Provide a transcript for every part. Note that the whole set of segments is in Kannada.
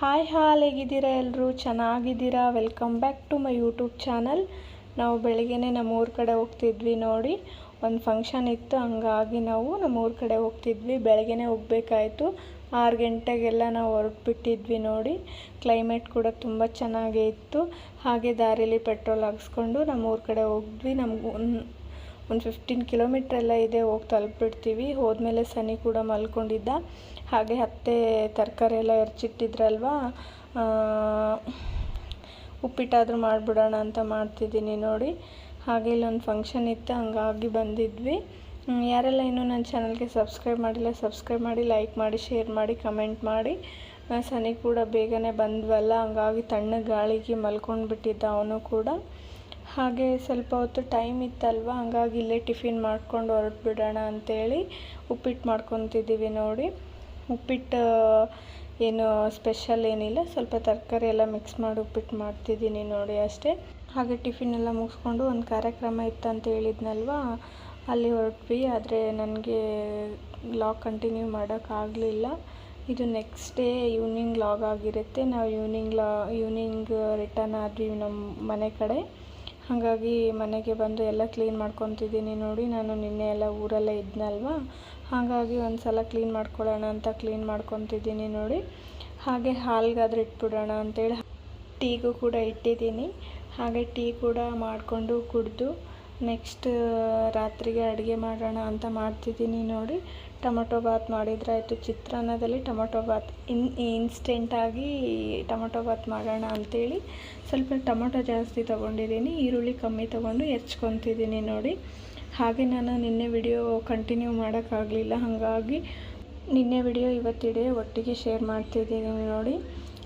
ಹಾಯ್ ಹಾಲ್ ಹೇಗಿದ್ದೀರಾ ಎಲ್ಲರೂ? ಚೆನ್ನಾಗಿದ್ದೀರಾ? Welcome back to my YouTube channel ನಾವು ಬೆಳಿಗ್ಗೆನೇ ನಮ್ಮ ಊರ ಕಡೆ ಹೋಗ್ತಿದ್ವಿ ನೋಡಿ. ಒಂದು ಫಂಕ್ಷನ್ ಇತ್ತು, ಹಂಗಾಗಿ ನಾವು ನಮ್ಮ ಊರ ಕಡೆ ಹೋಗ್ತಿದ್ವಿ. ಬೆಳಗ್ಗೆನೇ ಹೋಗ್ಬೇಕಾಯ್ತು. ಆರು ಗಂಟೆಗೆಲ್ಲ ನಾವು ಹೊರಟ್ಬಿಟ್ಟಿದ್ವಿ ನೋಡಿ. ಕ್ಲೈಮೇಟ್ ಕೂಡ ತುಂಬ ಚೆನ್ನಾಗೇ ಇತ್ತು. ಹಾಗೆ ದಾರಿಲಿ ಪೆಟ್ರೋಲ್ ಹಾಕ್ಸ್ಕೊಂಡು ನಮ್ಮ ಊರ ಕಡೆ ಹೋದ್ವಿ ನಮ್ಗೆ ಒಂದು ಫಿಫ್ಟೀನ್ ಕಿಲೋಮೀಟ್ರ್ ಎಲ್ಲ ಇದೆ, ಹೋಗಿ ತಲುಪಿಬಿಡ್ತೀವಿ. ಹೋದ್ಮೇಲೆ ಸನಿ ಕೂಡ ಮಲ್ಕೊಂಡಿದ್ದ. ಹಾಗೆ ಅತ್ತೆ ತರಕಾರಿ ಎಲ್ಲ ಎರಚಿಟ್ಟಿದ್ರಲ್ವ? ಉಪ್ಪಿಟ್ಟಾದರೂ ಮಾಡಿಬಿಡೋಣ ಅಂತ ಮಾಡ್ತಿದ್ದೀನಿ ನೋಡಿ. ಹಾಗೆ ಇಲ್ಲೊಂದು ಫಂಕ್ಷನ್ ಇತ್ತು, ಹಂಗಾಗಿ ಬಂದಿದ್ವಿ. ಯಾರೆಲ್ಲ ಇನ್ನೂ ನನ್ನ ಚಾನಲ್ಗೆ ಸಬ್ಸ್ಕ್ರೈಬ್ ಮಾಡಿಲ್ಲ ಸಬ್ಸ್ಕ್ರೈಬ್ ಮಾಡಿ ಲೈಕ್ ಮಾಡಿ ಶೇರ್ ಮಾಡಿ ಕಮೆಂಟ್ ಮಾಡಿ. ಸನಿ ಕೂಡ ಬೇಗನೆ ಬಂದ್ವಲ್ಲ, ಹಂಗಾಗಿ ತಣ್ಣಗೆ ಗಾಳಿಗೆ ಮಲ್ಕೊಂಡ್ಬಿಟ್ಟಿದ್ದ ಅವನು ಕೂಡ. ಹಾಗೆ ಸ್ವಲ್ಪ ಹೊತ್ತು ಟೈಮ್ ಇತ್ತಲ್ವ, ಹಂಗಾಗಿ ಇಲ್ಲೇ ಟಿಫಿನ್ ಮಾಡ್ಕೊಂಡು ಹೊರಟ್ಬಿಡೋಣ ಅಂತೇಳಿ ಉಪ್ಪಿಟ್ಟು ಮಾಡ್ಕೊತಿದ್ದೀವಿ ನೋಡಿ. ಉಪ್ಪಿಟ್ಟು ಏನು ಸ್ಪೆಷಲ್ ಏನಿಲ್ಲ, ಸ್ವಲ್ಪ ತರಕಾರಿ ಎಲ್ಲ ಮಿಕ್ಸ್ ಮಾಡಿ ಉಪ್ಪಿಟ್ಟು ಮಾಡ್ತಿದ್ದೀನಿ ನೋಡಿ ಅಷ್ಟೇ. ಹಾಗೆ ಟಿಫಿನ್ ಎಲ್ಲ ಮುಗಿಸ್ಕೊಂಡು ಒಂದು ಕಾರ್ಯಕ್ರಮ ಇತ್ತು ಅಂತ ಹೇಳಿದ್ನಲ್ವ, ಅಲ್ಲಿ ಹೊರಟ್ವಿ, ಆದರೆ ನನಗೆ ಲಾಗ್ ಕಂಟಿನ್ಯೂ ಮಾಡೋಕ್ಕಾಗಲಿಲ್ಲ. ಇದು ನೆಕ್ಸ್ಟ್ ಡೇ ಈವ್ನಿಂಗ್ ಲಾಗ್ ಆಗಿರುತ್ತೆ, ನಾವು ಈವ್ನಿಂಗ್ ಲಾ, ಈವ್ನಿಂಗ್ ರಿಟರ್ನ್ ಆದ್ವಿ ನಮ್ಮ ಮನೆ ಕಡೆ. ಹಾಗಾಗಿ ಮನೆಗೆ ಬಂದು ಎಲ್ಲ ಕ್ಲೀನ್ ಮಾಡ್ಕೊತಿದ್ದೀನಿ ನೋಡಿ. ನಾನು ನಿನ್ನೆ ಎಲ್ಲ ಊರಲ್ಲೇ ಇದ್ನಲ್ವಾ? ಹಾಗಾಗಿ ಒಂದು ಸಲ ಕ್ಲೀನ್ ಮಾಡ್ಕೊಳ್ಳೋಣ ಅಂತ ಕ್ಲೀನ್ ಮಾಡ್ಕೊತಿದ್ದೀನಿ ನೋಡಿ. ಹಾಗೆ ಹಾಲ್ಗಾದ್ರೆ ಇಟ್ಬಿಡೋಣ ಅಂತೇಳಿ, ಟೀಗೂ ಕೂಡ ಇಟ್ಟಿದ್ದೀನಿ. ಹಾಗೆ ಟೀ ಕೂಡ ಮಾಡಿಕೊಂಡು ಕುಡಿದು ನೆಕ್ಸ್ಟ್ ರಾತ್ರಿಗೆ ಅಡುಗೆ ಮಾಡೋಣ ಅಂತ ಮಾಡ್ತಿದ್ದೀನಿ ನೋಡಿ. ಟೊಮೊಟೊ ಬಾತ್ ಮಾಡಿದ್ರಾಯಿತು. ಚಿತ್ರಾನ್ನದಲ್ಲಿ ಟೊಮೊಟೊ ಬಾತ್. ಇನ್ ಇನ್ಸ್ಟೆಂಟಾಗಿ ಟೊಮೊಟೊ ಬಾತ್ ಮಾಡೋಣ ಅಂಥೇಳಿ ಸ್ವಲ್ಪ ಟೊಮೊಟೊ ಜಾಸ್ತಿ ತೊಗೊಂಡಿದ್ದೀನಿ. ಈರುಳ್ಳಿ ಕಮ್ಮಿ ತೊಗೊಂಡು ಹೆಚ್ಕೊತಿದ್ದೀನಿ ನೋಡಿ. ಹಾಗೆ ನಾನು ನಿನ್ನೆ ವಿಡಿಯೋ ಕಂಟಿನ್ಯೂ ಮಾಡೋಕ್ಕಾಗಲಿಲ್ಲ. ಹಾಗಾಗಿ ನಿನ್ನೆ ವಿಡಿಯೋ ಇವತ್ತಿಡೆ ಒಟ್ಟಿಗೆ ಶೇರ್ ಮಾಡ್ತಿದ್ದೀನಿ ನೋಡಿ.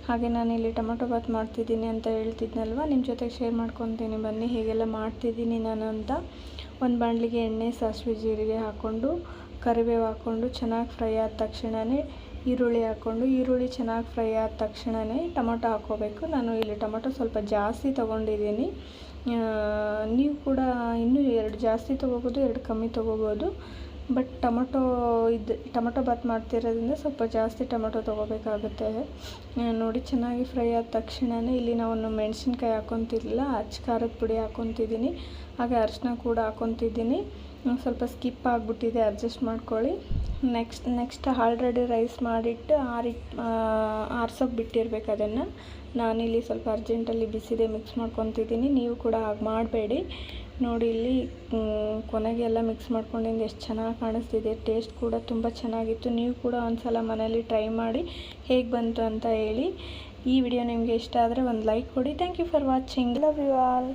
ಹಾಗೆ ನಾನು ಇಲ್ಲಿ ಟೊಮೊಟೊ ಬಾತ್ ಮಾಡ್ತಿದ್ದೀನಿ ಅಂತ ಹೇಳ್ತಿದ್ನಲ್ವ? ನಿಮ್ಮ ಜೊತೆಗೆ ಶೇರ್ ಮಾಡ್ಕೊತೀನಿ ಬನ್ನಿ, ಹೇಗೆಲ್ಲ ಮಾಡ್ತಿದ್ದೀನಿ ನಾನು ಅಂತ. ಒಂದು ಬಾಣಲಿಗೆ ಎಣ್ಣೆ, ಸಾಸಿವೆ ಜೀರಿಗೆ ಹಾಕ್ಕೊಂಡು, ಕರಿಬೇವು ಹಾಕ್ಕೊಂಡು, ಚೆನ್ನಾಗಿ ಫ್ರೈ ಆದ ತಕ್ಷಣವೇ ಈರುಳ್ಳಿ ಹಾಕ್ಕೊಂಡು, ಈರುಳ್ಳಿ ಚೆನ್ನಾಗಿ ಫ್ರೈ ಆದ ತಕ್ಷಣವೇ ಟೊಮೊಟೊ ಹಾಕ್ಕೋಬೇಕು. ನಾನು ಇಲ್ಲಿ ಟೊಮೊಟೊ ಸ್ವಲ್ಪ ಜಾಸ್ತಿ ತೊಗೊಂಡಿದ್ದೀನಿ. ನೀವು ಕೂಡ ಇನ್ನೂ ಎರಡು ಜಾಸ್ತಿ ತೊಗೋಬೋದು, ಎರಡು ಕಮ್ಮಿ ತೊಗೋಬೋದು. ಬಟ್ ಟೊಮೊಟೊ ಇದು ಟೊಮೊಟೊ ಬಾತ್ ಮಾಡ್ತಿರೋದ್ರಿಂದ ಸ್ವಲ್ಪ ಜಾಸ್ತಿ ಟೊಮೊಟೊ ತೊಗೋಬೇಕಾಗುತ್ತೆ. ನೋಡಿ ಚೆನ್ನಾಗಿ ಫ್ರೈ ಆದ ತಕ್ಷಣವೇ ಇಲ್ಲಿ ನಾನು ಮೆಣಸಿನ್ಕಾಯಿ ಹಾಕ್ಕೊತಿರ್ಲಿಲ್ಲ ಅಚ್ಚ ಖಾರದ ಪುಡಿ ಹಾಕ್ಕೊತಿದ್ದೀನಿ ಹಾಗೆ ಅರಿಶಿನ ಕೂಡ ಹಾಕ್ಕೊತಿದ್ದೀನಿ ಸ್ವಲ್ಪ ಸ್ಕಿಪ್ ಆಗಿಬಿಟ್ಟಿದೆ ಅಡ್ಜಸ್ಟ್ ಮಾಡ್ಕೊಳ್ಳಿ. ನೆಕ್ಸ್ಟ್ ನೆಕ್ಸ್ಟ್ ಆಲ್ರೆಡಿ ರೈಸ್ ಮಾಡಿಟ್ಟು ಆರಿಟ್ಟು ಆರ್ಸೋಕೆ ಬಿಟ್ಟಿರ್ಬೇಕು ಅದನ್ನು. ನಾನಿಲ್ಲಿ ಸ್ವಲ್ಪ ಅರ್ಜೆಂಟಲ್ಲಿ ಬಿಸಿದೆ ಮಿಕ್ಸ್ ಮಾಡ್ಕೊತಿದ್ದೀನಿ. ನೀವು ಕೂಡ ಹಾಗೆ ಮಾಡಬೇಡಿ. ನೋಡಿ ಇಲ್ಲಿ ಕೊನೆಗೆ ಎಲ್ಲ ಮಿಕ್ಸ್ ಮಾಡ್ಕೊಂಡಿಂದ ಎಷ್ಟು ಚೆನ್ನಾಗಿ ಕಾಣಿಸ್ತಿದೆ. ಟೇಸ್ಟ್ ಕೂಡ ತುಂಬ ಚೆನ್ನಾಗಿತ್ತು. ನೀವು ಕೂಡ ಒಂದ್ಸಲ ಮನೇಲಿ ಟ್ರೈ ಮಾಡಿ ಹೇಗೆ ಬಂತು ಅಂತ ಹೇಳಿ ಈ ವಿಡಿಯೋ ನಿಮಗೆ ಇಷ್ಟ ಆದರೆ ಒಂದು ಲೈಕ್ ಕೊಡಿ. Thank you for watching love you all